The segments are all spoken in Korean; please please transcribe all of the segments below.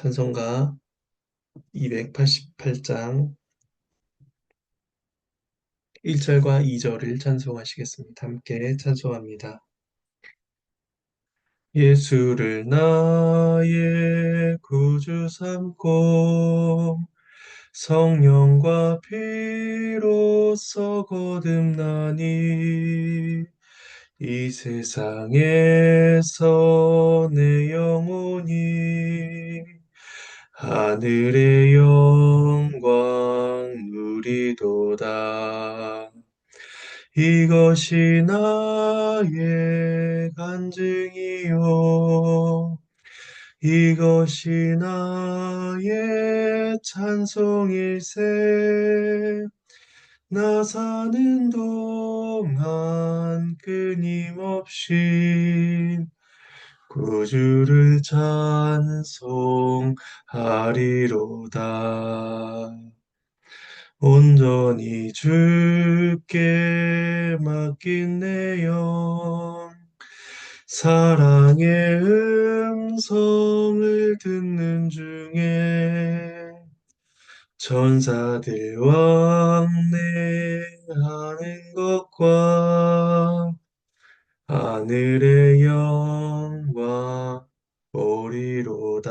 찬송가 288장 1절과 2절을 찬송하시겠습니다. 함께 찬송합니다. 예수를 나의 구주 삼고 성령과 피로써 거듭나니 이 세상에서 내 영혼이 하늘의 영광 누리도다. 이것이 나의 간증이요. 이것이 나의 찬송일세. 나 사는 동안 끊임없이 구주를 찬송하리로다. 온전히 주께 맡긴 내 영, 사랑의 음성을 듣는 중에 천사들 왕래하는 것과 하늘의 영광 보리로다.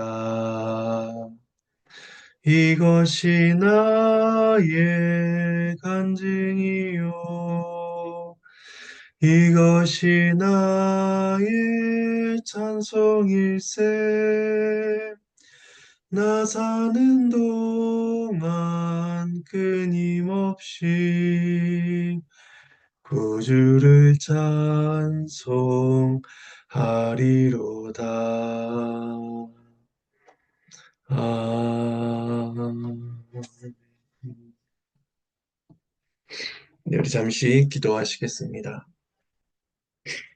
이것이 나의 간증이요. 이것이 나의 찬송일세. 나 사는 동안 끊임없이 구주를 찬송하리로다. 아, 네, 우리 잠시 기도하시겠습니다.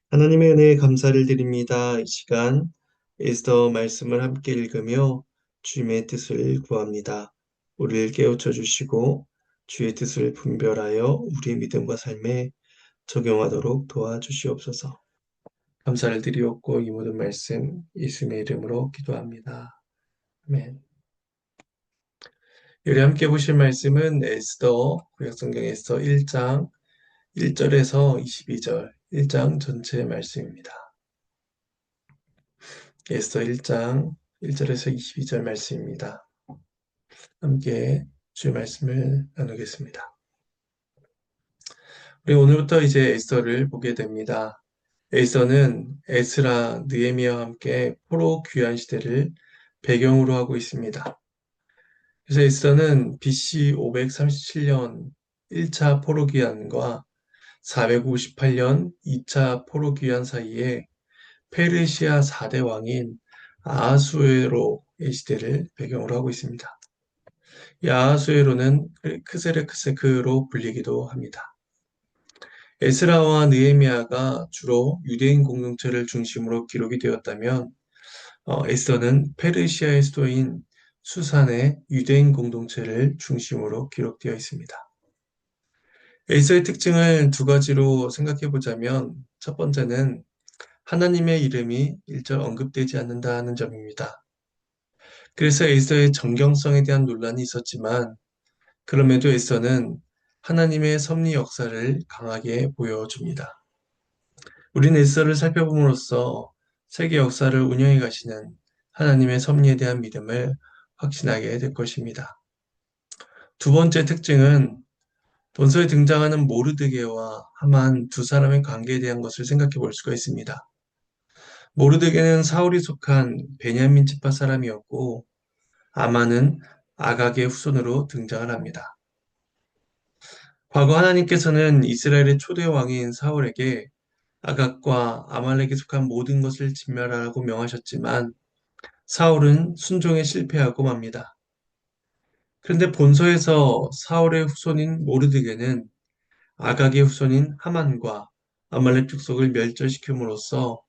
하나님의 은혜에 감사를 드립니다. 이 시간 에스더 말씀을 함께 읽으며 주님의 뜻을 구합니다. 우리를 깨우쳐 주시고 주의 뜻을 분별하여 우리의 믿음과 삶에 적용하도록 도와주시옵소서. 감사를 드리옵고 이 모든 말씀 예수님의 이름으로 기도합니다. 아멘. 우리 함께 보실 말씀은 에스더 구약성경 에스더 1장 1절에서 22절 1장 전체 말씀입니다. 에스더 1장 1절에서 22절 말씀입니다. 함께 주의 말씀을 나누겠습니다. 우리 오늘부터 이제 에스더를 보게 됩니다. 에스더는 에스라, 느헤미야와 함께 포로 귀환 시대를 배경으로 하고 있습니다. 그래서 에스더는 BC 537년 1차 포로 귀환과 458년 2차 포로 귀환 사이에 페르시아 4대 왕인 아하수에로의 시대를 배경으로 하고 있습니다. 이 아하수에로는 크세르크세크로 불리기도 합니다. 에스라와 느헤미야가 주로 유대인 공동체를 중심으로 기록이 되었다면 어, 에스더는 페르시아의 수도인 수산의 유대인 공동체를 중심으로 기록되어 있습니다. 에스더의 특징을 두 가지로 생각해 보자면 첫 번째는 하나님의 이름이 일절 언급되지 않는다는 점입니다. 그래서 에스더의 정경성에 대한 논란이 있었지만 그럼에도 에스더는 하나님의 섭리 역사를 강하게 보여줍니다. 우리는 에스더를 살펴봄으로써 세계 역사를 운영해 가시는 하나님의 섭리에 대한 믿음을 확신하게 될 것입니다. 두 번째 특징은 본서에 등장하는 모르드게와 하만 두 사람의 관계에 대한 것을 생각해 볼 수가 있습니다. 모르드게는 사울이 속한 베냐민 지파 사람이었고 아만은 아각의 후손으로 등장을 합니다. 과거 하나님께서는 이스라엘의 초대 왕인 사울에게 아각과 아말렉에 속한 모든 것을 진멸하라고 명하셨지만 사울은 순종에 실패하고 맙니다. 그런데 본서에서 사울의 후손인 모르드게는 아각의 후손인 하만과 아말렉 족속을 멸절시킴으로써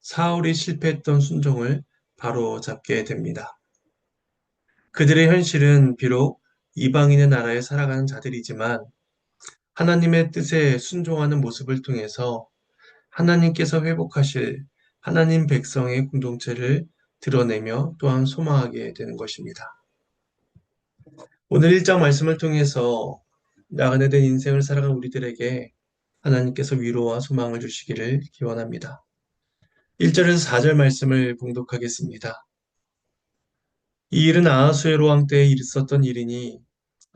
사울이 실패했던 순종을 바로 잡게 됩니다. 그들의 현실은 비록 이방인의 나라에 살아가는 자들이지만 하나님의 뜻에 순종하는 모습을 통해서 하나님께서 회복하실 하나님 백성의 공동체를 드러내며 또한 소망하게 되는 것입니다. 오늘 1장 말씀을 통해서 나그네 된 인생을 살아간 우리들에게 하나님께서 위로와 소망을 주시기를 기원합니다. 1절에서 4절 말씀을 봉독하겠습니다. 이 일은 아하수에로 왕 때에 있었던 일이니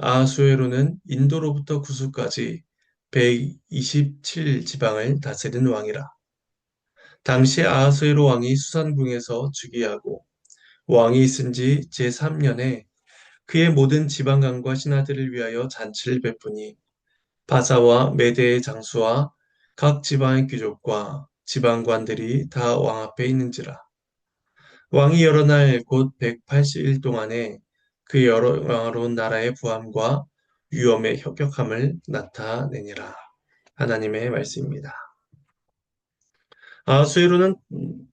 아하수에로는 인도로부터 구수까지 127 지방을 다스리는 왕이라. 당시 아하수에로 왕이 수산궁에서 즉위하고 왕이 있은 지 제3년에 그의 모든 지방강과 신하들을 위하여 잔치를 베푸니 바사와 메대의 장수와 각 지방의 귀족과 지방관들이 다 왕 앞에 있는지라. 왕이 여러 날 곧 180일 동안에 그 여러 영화로운 나라의 부함과 위엄의 혁혁함을 나타내니라. 하나님의 말씀입니다. 아수에로는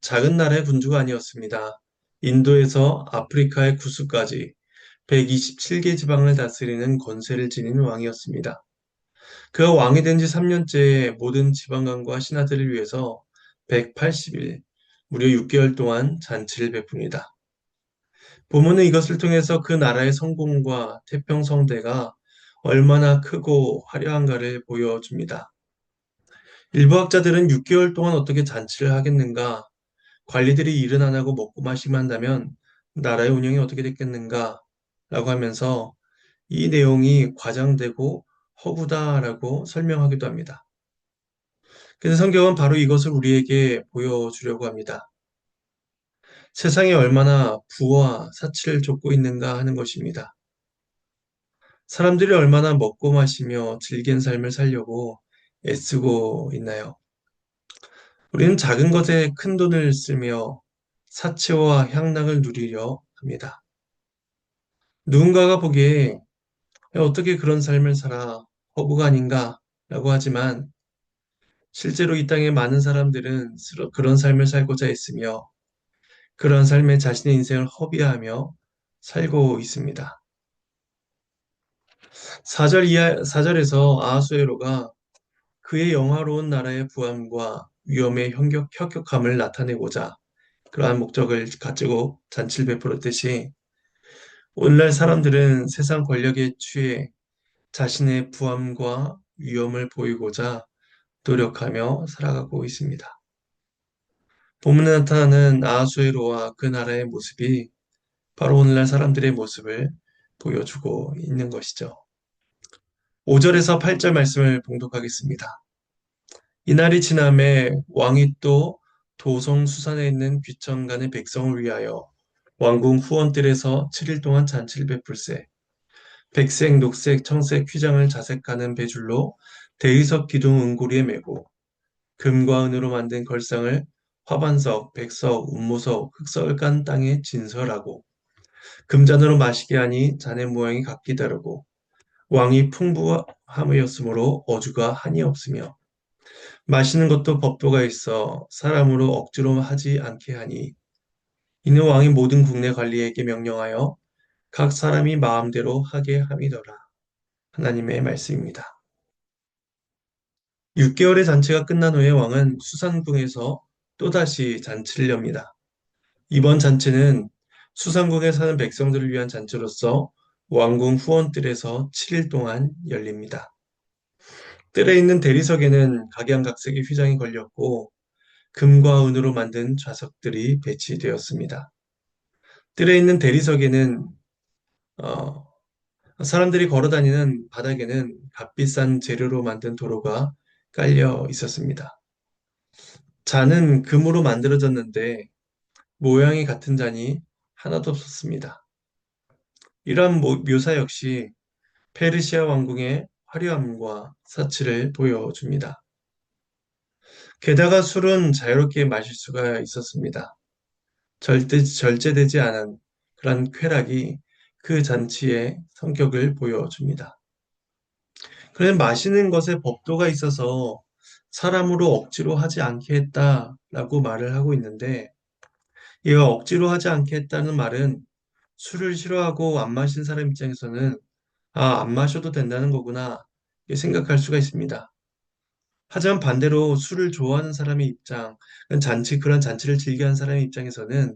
작은 나라의 군주가 아니었습니다. 인도에서 아프리카의 구수까지 127개 지방을 다스리는 권세를 지닌 왕이었습니다. 그가 왕이 된 지 3년째 모든 지방관과 신하들을 위해서 180일, 무려 6개월 동안 잔치를 베풉니다. 보문은 이것을 통해서 그 나라의 성공과 태평성대가 얼마나 크고 화려한가를 보여줍니다. 일부 학자들은 6개월 동안 어떻게 잔치를 하겠는가, 관리들이 일은 안 하고 먹고 마시기만 한다면 나라의 운영이 어떻게 됐겠는가, 라고 하면서 이 내용이 과장되고 허구다라고 설명하기도 합니다. 그래서 성경은 바로 이것을 우리에게 보여주려고 합니다. 세상이 얼마나 부와 사치를 쫓고 있는가 하는 것입니다. 사람들이 얼마나 먹고 마시며 즐긴 삶을 살려고 애쓰고 있나요? 우리는 작은 것에 큰 돈을 쓰며 사치와 향락을 누리려 합니다. 누군가가 보기에 어떻게 그런 삶을 살아 허구가 아닌가 라고 하지만 실제로 이 땅에 많은 사람들은 그런 삶을 살고자 했으며 그런 삶에 자신의 인생을 허비하며 살고 있습니다. 4절 이하, 4절에서 아하수에로가 그의 영화로운 나라의 부함과 위엄의 현격, 혁혁함을 나타내고자 그러한 목적을 가지고 잔치를 베풀었듯이 오늘날 사람들은 세상 권력에 취해 자신의 부함과 위엄을 보이고자 노력하며 살아가고 있습니다. 본문에 나타나는 아하수에로와 그 나라의 모습이 바로 오늘날 사람들의 모습을 보여주고 있는 것이죠. 5절에서 8절 말씀을 봉독하겠습니다. 이날이 지남에 왕이 또 도성 수산에 있는 귀천간의 백성을 위하여 왕궁 후원들에서 7일 동안 잔치를 베풀세 백색, 녹색, 청색 휘장을 자색하는 배줄로 대리석 기둥 은고리에 메고 금과 은으로 만든 걸상을 화반석, 백석, 운모석, 깐 땅에 진설하고 금잔으로 마시게 하니 잔의 모양이 각기 다르고 왕이 풍부함이었으므로 어주가 한이 없으며 마시는 것도 법도가 있어 사람으로 억지로 하지 않게 하니 이는 왕이 모든 국내 관리에게 명령하여 각 사람이 마음대로 하게 함이더라. 하나님의 말씀입니다. 6개월의 잔치가 끝난 후에 왕은 수산궁에서 또다시 잔치를 엽니다. 이번 잔치는 수산궁에 사는 백성들을 위한 잔치로서 왕궁 후원뜰에서 7일 동안 열립니다. 뜰에 있는 대리석에는 각양각색의 휘장이 걸렸고 금과 은으로 만든 좌석들이 배치되었습니다. 뜰에 있는 대리석에는 어, 사람들이 걸어 다니는 바닥에는 값비싼 재료로 만든 도로가 깔려 있었습니다. 잔은 금으로 만들어졌는데 모양이 같은 잔이 하나도 없었습니다. 이러한 모- 묘사 역시 페르시아 왕궁의 화려함과 사치를 보여줍니다. 게다가 술은 자유롭게 마실 수가 있었습니다. 절대, 절제되지 않은 그런 쾌락이 그 잔치의 성격을 보여줍니다. 그래 마시는 것에 법도가 있어서 사람으로 억지로 하지 않게 했다라고 말을 하고 있는데 이가 억지로 하지 않게 했다는 말은 술을 싫어하고 안 마신 사람 입장에서는 아, 안 마셔도 된다는 거구나 생각할 수가 있습니다. 하지만 반대로 술을 좋아하는 사람의 입장, 잔치, 그런 잔치를 즐겨하는 사람의 입장에서는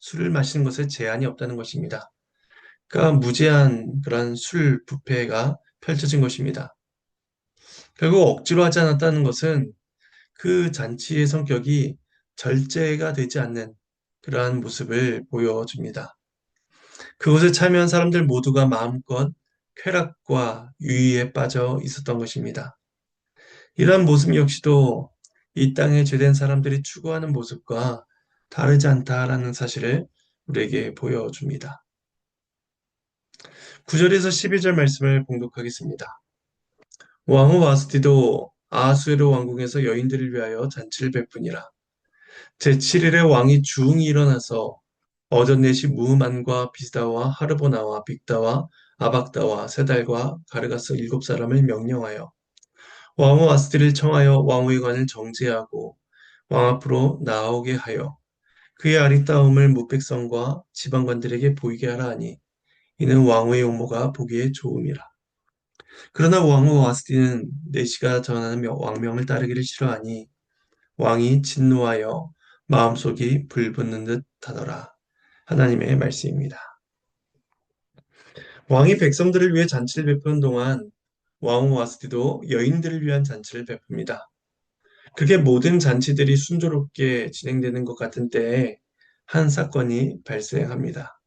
술을 마시는 것에 제한이 없다는 것입니다. 그러니까 무제한 그런 술 뷔페가 펼쳐진 것입니다. 결국 억지로 하지 않았다는 것은 그 잔치의 성격이 절제가 되지 않는 그러한 모습을 보여줍니다. 그것에 참여한 사람들 모두가 마음껏 쾌락과 유의에 빠져 있었던 것입니다. 이러한 모습 역시도 이 땅에 죄된 사람들이 추구하는 모습과 다르지 않다라는 사실을 우리에게 보여줍니다. 9절에서 12절 말씀을 봉독하겠습니다. 왕후 와스티도 아하수에로 왕궁에서 여인들을 위하여 잔치를 베푸니라. 제7일에 왕이 중이 일어나서 어전넷이 무만과 비스다와 하르보나와 빅다와 아박다와 세달과 가르가스 일곱 사람을 명령하여 왕후 와스티를 청하여 왕후의 관을 정죄하고 왕 앞으로 나오게 하여 그의 아리따움을 무백성과 지방관들에게 보이게 하라 하니 이는 왕후의 용모가 보기에 좋음이라. 그러나 왕후 와스티는 내시가 전하는 명- 왕명을 따르기를 싫어하니 왕이 진노하여 마음속이 불붙는 듯 하더라. 하나님의 말씀입니다. 왕이 백성들을 위해 잔치를 베푸는 동안 왕후 와스티도 여인들을 위한 잔치를 베풉니다. 그렇게 모든 잔치들이 순조롭게 진행되는 것 같은 때에 한 사건이 발생합니다.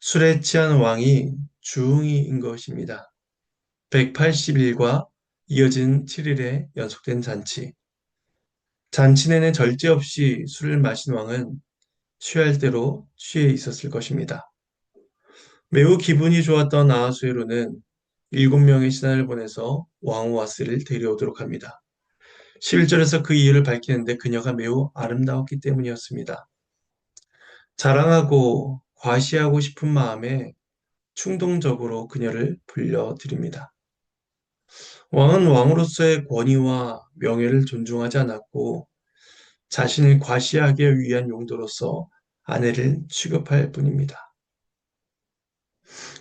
술에 취한 왕이 주웅이인 것입니다. 180일과 이어진 7일의 연속된 잔치. 잔치 내내 절제 없이 술을 마신 왕은 취할 대로 취해 있었을 것입니다. 매우 기분이 좋았던 아하수에로는 일곱 명의 신하를 보내서 왕후 와스를 데려오도록 합니다. 11절에서 그 이유를 밝히는데 그녀가 매우 아름다웠기 때문이었습니다. 자랑하고 과시하고 싶은 마음에 충동적으로 그녀를 불려드립니다. 왕은 왕으로서의 권위와 명예를 존중하지 않았고 자신을 과시하기 위한 용도로서 아내를 취급할 뿐입니다.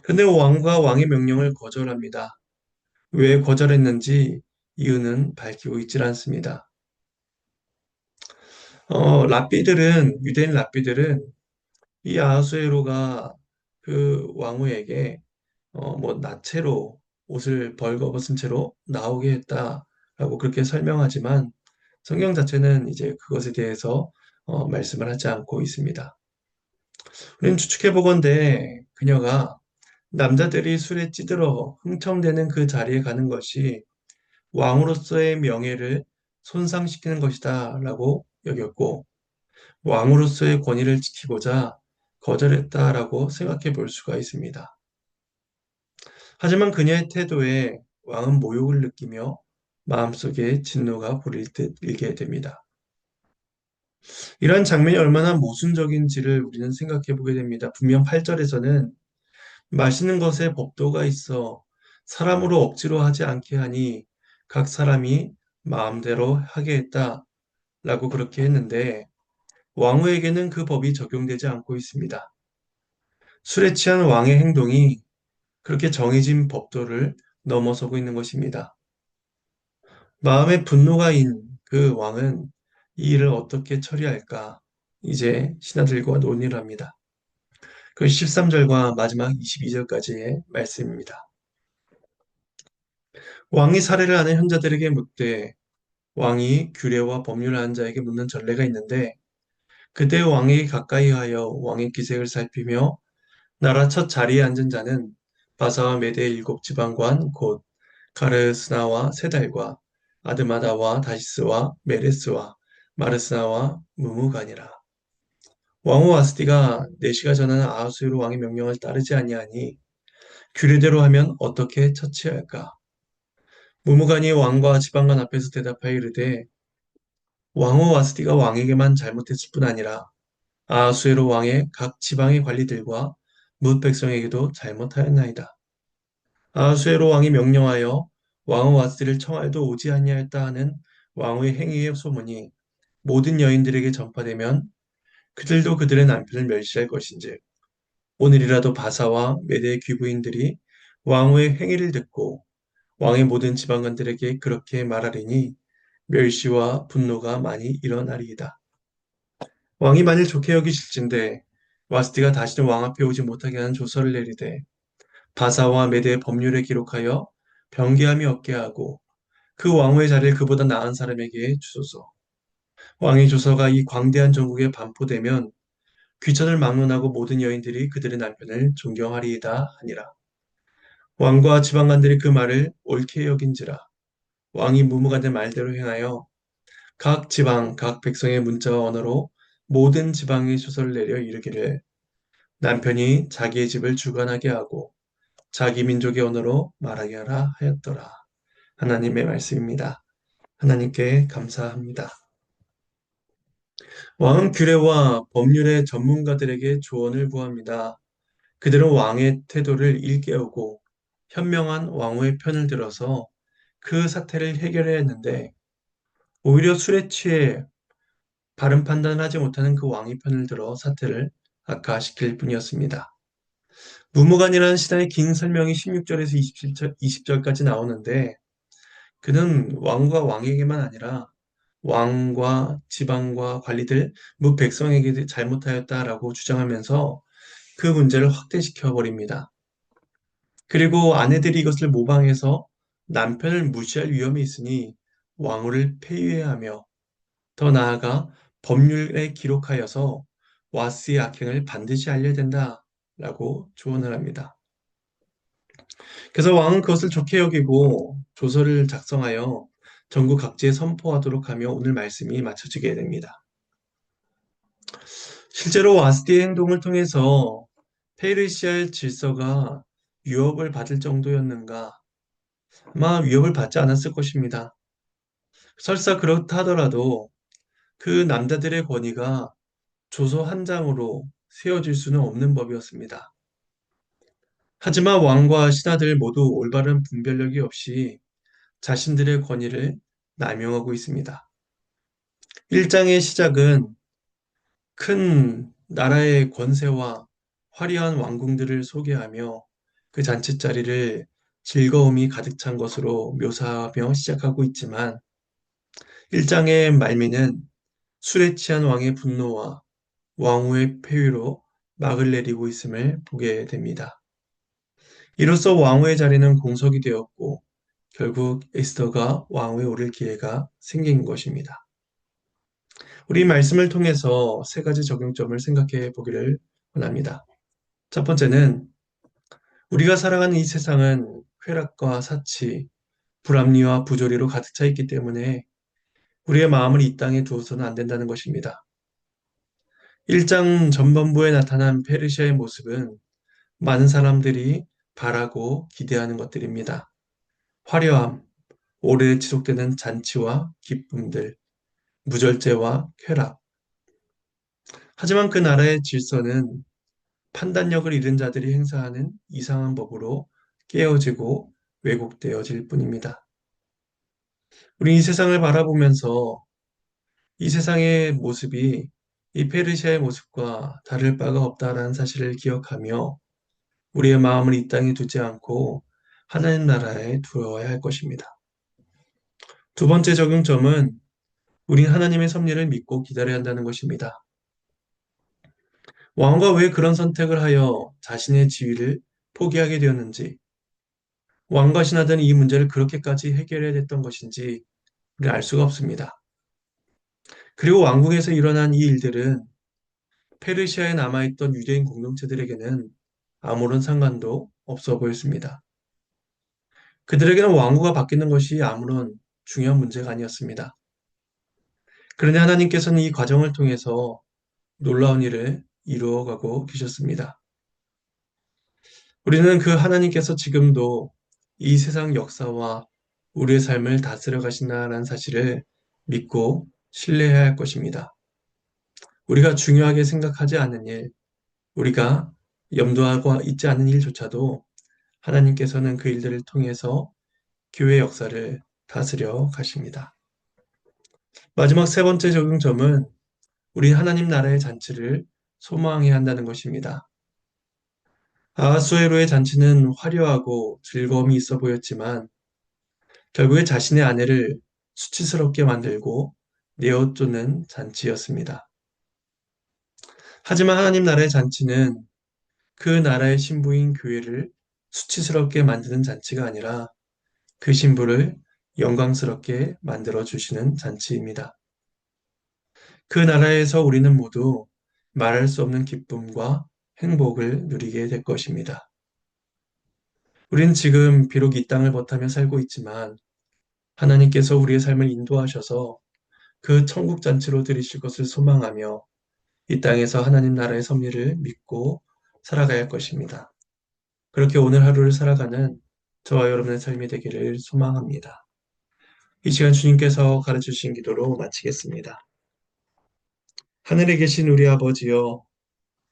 근데 왕과 왕의 명령을 거절합니다. 왜 거절했는지 이유는 밝히고 있질 않습니다. 어, 랍비들은, 유대인 랍비들은 이 아하수에로가 그 왕후에게 어, 뭐 나체로 옷을 벌거벗은 채로 나오게 했다라고 그렇게 설명하지만 성경 자체는 이제 그것에 대해서 어, 말씀을 하지 않고 있습니다. 우리는 추측해 보건대 그녀가 남자들이 술에 찌들어 흥청대는 그 자리에 가는 것이 왕으로서의 명예를 손상시키는 것이다 라고 여겼고 왕으로서의 권위를 지키고자 거절했다라고 생각해 볼 수가 있습니다. 하지만 그녀의 태도에 왕은 모욕을 느끼며 마음속에 진노가 부릴 듯 일게 됩니다. 이러한 장면이 얼마나 모순적인지를 우리는 생각해 보게 됩니다. 분명 8절에서는 마시는 것에 법도가 있어 사람으로 억지로 하지 않게 하니 각 사람이 마음대로 하게 했다. 라고 그렇게 했는데 왕후에게는 그 법이 적용되지 않고 있습니다. 술에 취한 왕의 행동이 그렇게 정해진 법도를 넘어서고 있는 것입니다. 마음에 분노가 인 그 왕은 이 일을 어떻게 처리할까 이제 신하들과 논의를 합니다. 그 13절과 마지막 22절까지의 말씀입니다. 왕이 사례를 아는 현자들에게 묻되 왕이 규례와 법률을 아는 자에게 묻는 전례가 있는데 그때 왕에게 가까이 하여 왕의 기색을 살피며 나라 첫 자리에 앉은 자는 바사와 메대의 일곱 지방관 곧 가르스나와 세달과 아드마다와 다시스와 메레스와 마르스나와 무무가니라. 왕후 아스티가 내시가 전하는 아하수에로 왕의 명령을 따르지 아니하니 규례대로 하면 어떻게 처치할까? 무무간이 왕과 지방관 앞에서 대답하여 이르되 왕후 아스티가 왕에게만 잘못했을 뿐 아니라 아하수에로 왕의 각 지방의 관리들과 뭇 백성에게도 잘못하였나이다. 아하수에로 왕이 명령하여 왕후 아스티를 청하여도 오지 아니하였다 하는 왕후의 행위의 소문이 모든 여인들에게 전파되면 그들도 그들의 남편을 멸시할 것인즉 오늘이라도 바사와 메대의 귀부인들이 왕후의 행위를 듣고 왕의 모든 지방관들에게 그렇게 말하리니 멸시와 분노가 많이 일어나리이다. 왕이 만일 좋게 여기실진데 와스티가 다시는 왕 앞에 오지 못하게 하는 조서를 내리되 바사와 메대의 법률에 기록하여 병기함이 없게 하고 그 왕후의 자리를 그보다 나은 사람에게 주소서. 왕의 조서가 이 광대한 전국에 반포되면 귀천을 막론하고 모든 여인들이 그들의 남편을 존경하리이다 하니라. 왕과 지방관들이 그 말을 옳게 여긴지라. 왕이 무무간의 말대로 행하여 각 지방, 각 백성의 문자와 언어로 모든 지방의 조서를 내려 이르기를 남편이 자기의 집을 주관하게 하고 자기 민족의 언어로 말하게 하라 하였더라. 하나님의 말씀입니다. 하나님께 감사합니다. 왕은 규례와 법률의 전문가들에게 조언을 구합니다. 그들은 왕의 태도를 일깨우고 현명한 왕후의 편을 들어서 그 사태를 해결해야 했는데 오히려 술에 취해 바른 판단을 하지 못하는 그 왕의 편을 들어 사태를 악화시킬 뿐이었습니다. 무무간이라는 시단의 긴 설명이 16절에서 27절, 20절까지 나오는데 그는 왕과 왕에게만 아니라 왕과 지방과 관리들, 무 백성에게 잘못하였다라고 주장하면서 그 문제를 확대시켜 버립니다. 그리고 아내들이 이것을 모방해서 남편을 무시할 위험이 있으니 왕후를 폐위해야 하며 더 나아가 법률에 기록하여서 와스의 악행을 반드시 알려야 된다 라고 조언을 합니다. 그래서 왕은 그것을 좋게 여기고 조서를 작성하여 전국 각지에 선포하도록 하며 오늘 말씀이 맞춰지게 됩니다. 실제로 와스티의 행동을 통해서 페르시아의 질서가 위협을 받을 정도였는가? 아마 위협을 받지 않았을 것입니다. 설사 그렇다 하더라도 그 남자들의 권위가 조서 한 장으로 세워질 수는 없는 법이었습니다. 하지만 왕과 신하들 모두 올바른 분별력이 없이 자신들의 권위를 남용하고 있습니다. 1장의 시작은 큰 나라의 권세와 화려한 왕궁들을 소개하며 그 잔치자리를 즐거움이 가득 찬 것으로 묘사하며 시작하고 있지만 1장의 말미는 술에 취한 왕의 분노와 왕후의 폐위로 막을 내리고 있음을 보게 됩니다. 이로써 왕후의 자리는 공석이 되었고 결국 에스더가 왕후에 오를 기회가 생긴 것입니다. 우리 말씀을 통해서 세 가지 적용점을 생각해 보기를 원합니다. 첫 번째는 우리가 살아가는 이 세상은 쾌락과 사치, 불합리와 부조리로 가득 차 있기 때문에 우리의 마음을 이 땅에 두어서는 안 된다는 것입니다. 1장 전반부에 나타난 페르시아의 모습은 많은 사람들이 바라고 기대하는 것들입니다. 화려함, 오래 지속되는 잔치와 기쁨들, 무절제와 쾌락. 하지만 그 나라의 질서는 판단력을 잃은 자들이 행사하는 이상한 법으로 깨어지고 왜곡되어질 뿐입니다. 우리 이 세상을 바라보면서 이 세상의 모습이 이 페르시아의 모습과 다를 바가 없다라는 사실을 기억하며 우리의 마음을 이 땅에 두지 않고 하나님 나라에 두어야 할 것입니다. 두 번째 적용점은 우린 하나님의 섭리를 믿고 기다려야 한다는 것입니다. 왕과 왜 그런 선택을 하여 자신의 지위를 포기하게 되었는지, 왕과 신하들은 이 문제를 그렇게까지 해결해야 됐던 것인지 알 수가 없습니다. 그리고 왕궁에서 일어난 이 일들은 페르시아에 남아있던 유대인 공동체들에게는 아무런 상관도 없어 보였습니다. 그들에게는 왕후가 바뀌는 것이 아무런 중요한 문제가 아니었습니다. 그런데 하나님께서는 이 과정을 통해서 놀라운 일을 이루어가고 계셨습니다. 우리는 그 하나님께서 지금도 이 세상 역사와 우리의 삶을 다스려 가신다는 사실을 믿고 신뢰해야 할 것입니다. 우리가 중요하게 생각하지 않는 일, 우리가 염두하고 있지 않은 일조차도 하나님께서는 그 일들을 통해서 교회 역사를 다스려 가십니다. 마지막 세 번째 적용점은 우리 하나님 나라의 잔치를 소망해야 한다는 것입니다. 아하수에로의 잔치는 화려하고 즐거움이 있어 보였지만 결국에 자신의 아내를 수치스럽게 만들고 내어쫓는 잔치였습니다. 하지만 하나님 나라의 잔치는 그 나라의 신부인 교회를 수치스럽게 만드는 잔치가 아니라 그 신부를 영광스럽게 만들어 주시는 잔치입니다. 그 나라에서 우리는 모두 말할 수 없는 기쁨과 행복을 누리게 될 것입니다. 우리는 지금 비록 이 땅을 버타며 살고 있지만 하나님께서 우리의 삶을 인도하셔서 그 천국 잔치로 들이실 것을 소망하며 이 땅에서 하나님 나라의 섭리를 믿고 살아가야 할 것입니다. 그렇게 오늘 하루를 살아가는 저와 여러분의 삶이 되기를 소망합니다. 이 시간 주님께서 가르치신 기도로 마치겠습니다. 하늘에 계신 우리 아버지여